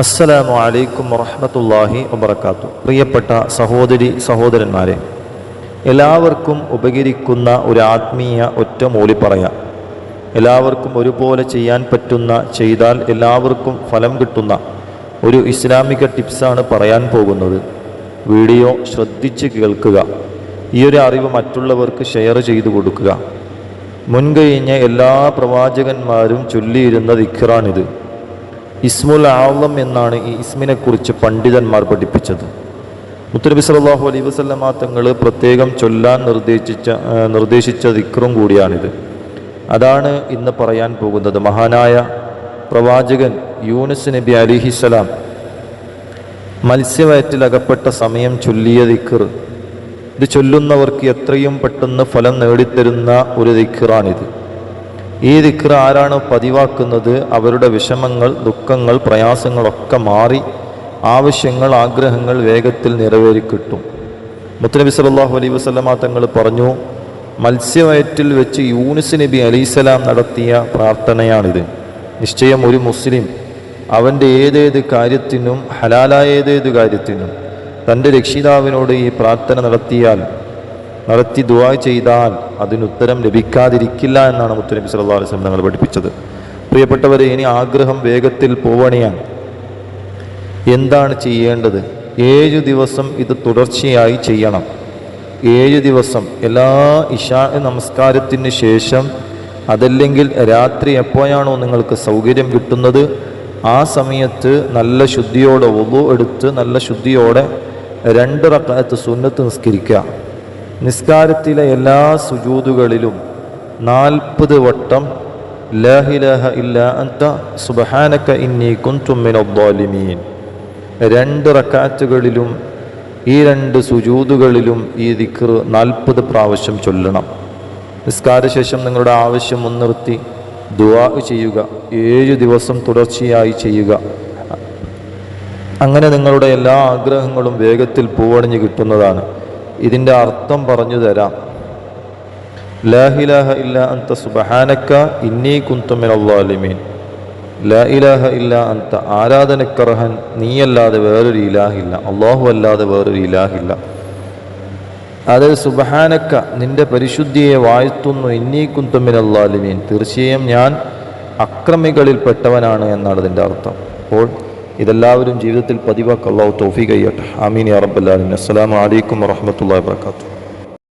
അസ്സലാമു അലൈക്കും വറഹ്മത്തുള്ളാഹി വബർക്കാത്തു പ്രിയപ്പെട്ട സഹോദരി സഹോദരന്മാരെ എല്ലാവർക്കും ഉപകരിക്കുന്ന ഒരു ആത്മീയ ഒറ്റ മൂലി പറയാം. എല്ലാവർക്കും ഒരുപോലെ ചെയ്യാൻ പറ്റുന്ന ചെയ്താൽ എല്ലാവർക്കും ഫലം കിട്ടുന്ന ഒരു ഇസ്ലാമിക ടിപ്സാണ് പറയാൻ പോകുന്നത്. വീഡിയോ ശ്രദ്ധിച്ച് കേൾക്കുക. ഈ ഒരു അറിവ് മറ്റുള്ളവർക്ക് ഷെയർ ചെയ്തു കൊടുക്കുക. മുൻകഴിഞ്ഞ എല്ലാ പ്രവാചകന്മാരും ചൊല്ലിയിരുന്ന ദിഖറാണിത്. ഇസ്മുൽ ആളം എന്നാണ് ഈ ഇസ്മിനെ കുറിച്ച് പണ്ഡിതന്മാർ പഠിപ്പിച്ചത്. മുത്തനബി സല്ലല്ലാഹു അലൈഹി വസല്ലമ തങ്ങൾ പ്രത്യേകം ചൊല്ലാൻ നിർദ്ദേശിച്ച നിർദ്ദേശിച്ച ദിക്റും കൂടിയാണിത്. അതാണ് ഇന്ന് പറയാൻ പോകുന്നത് മഹാനായ പ്രവാചകൻ യൂനുസ് നബി അലിഹിസലാം മത്സ്യവയറ്റിലകപ്പെട്ട സമയം ചൊല്ലിയ ദിക്ർ. ഇത് ചൊല്ലുന്നവർക്ക് എത്രയും പെട്ടെന്ന് ഫലം നേടിത്തരുന്ന ഒരു ദിക്റാണിത്. ഈ ദിക്ർ ആരാണ് പതിവാക്കുന്നത് അവരുടെ വിഷമങ്ങൾ ദുഃഖങ്ങൾ പ്രയാസങ്ങളൊക്കെ മാറി ആവശ്യങ്ങൾ ആഗ്രഹങ്ങൾ വേഗത്തിൽ നിറവേറിക്കിട്ടും മുത്തനബി സല്ലല്ലാഹു അലൈഹി വസല്ലമ തങ്ങൾ പറഞ്ഞു മത്സ്യവയറ്റിൽ വെച്ച് യൂനുസ് നബി അലൈസലാം നടത്തിയ പ്രാർത്ഥനയാണിത്. നിശ്ചയം ഒരു മുസ്ലിം അവന്റെ ഏതേത് കാര്യത്തിനും ഹലാലായ ഏതേത് കാര്യത്തിനും തന്റെ രക്ഷിതാവിനോട് ഈ പ്രാർത്ഥന നടത്തിയാൽ നടത്തി ദുവാ ചെയ്താൽ അതിനുത്തരം ലഭിക്കാതിരിക്കില്ല എന്നാണ് മുത്തുനബി അലൈഹി വസല്ലം ഞങ്ങൾ പഠിപ്പിച്ചത്. പ്രിയപ്പെട്ടവരെ ഇനി ആഗ്രഹം വേഗത്തിൽ പോവണിയാണ്. എന്താണ് ചെയ്യേണ്ടത്? ഏഴ് ദിവസം ഇത് തുടർച്ചയായി ചെയ്യണം. ഏഴ് ദിവസം എല്ലാ ഇഷാ നമസ്കാരത്തിന് ശേഷം അതല്ലെങ്കിൽ രാത്രി എപ്പോഴാണോ നിങ്ങൾക്ക് സൗകര്യം കിട്ടുന്നത് ആ സമയത്ത് നല്ല ശുദ്ധിയോടെ ഒതു എടുത്ത് നല്ല ശുദ്ധിയോടെ രണ്ട് റക്കായത്ത് സുന്നത്ത് നിസ്കരിക്കുക. നിസ്കാരത്തിലെ എല്ലാ സുജൂതുകളിലും നാൽപ്പത് വട്ടം ലഹിലഹ ഇല്ല അന്ത സുബഹാനക്ക ഇന്നി കുന്തും മിനദ്ദാലിമീൻ രണ്ട് റക്കാറ്റുകളിലും ഈ രണ്ട് സുജൂതുകളിലും ഈ ദിക്ർ നാൽപ്പത് പ്രാവശ്യം ചൊല്ലണം. നിസ്കാരശേഷം നിങ്ങളുടെ ആവശ്യം മുൻനിർത്തി ദുവാ ചെയ്യുക. ഏഴ് ദിവസം തുടർച്ചയായി ചെയ്യുക. അങ്ങനെ നിങ്ങളുടെ എല്ലാ ആഗ്രഹങ്ങളും വേഗത്തിൽ പൂവണിഞ്ഞ് കിട്ടുന്നതാണ്. ഇതിന്റെ അർത്ഥം പറഞ്ഞു തരാം. ലാഹിലാഹ ഇല്ല അന്ത സുബഹാനക്ക ഇന്നീ കുന്തുമിനല്ലാലിമീൻ ലാ ഇലാഹ ഇല്ല അന്ത ആരാധനക്കർഹൻ നീയല്ലാതെ വേറൊരു ഇലാഹില്ല. അള്ളാഹു അല്ലാതെ വേറൊരു ഇലാഹില്ല. അത് സുബഹാനക്ക നിന്റെ പരിശുദ്ധിയെ വാഴ്ത്തുന്നു ഇന്നീ കുന്തുമിനല്ലാലിമീൻ തീർച്ചയായും ഞാൻ അക്രമികളിൽപ്പെട്ടവനാണ് എന്നാണ് ഇതിന്റെ അർത്ഥം. അപ്പോൾ ഇതെല്ലാവരും ജീവിതത്തിൽ പതിവാക്ക് അള്ളാഹു തോഫി കയ്യട്ടെ ആമീൻ യാ റബ്ബല്ലാലിൻ അസ്സലാമു അലൈക്കും വറഹ്മത്തുള്ളാഹി വബറകാതുഹു.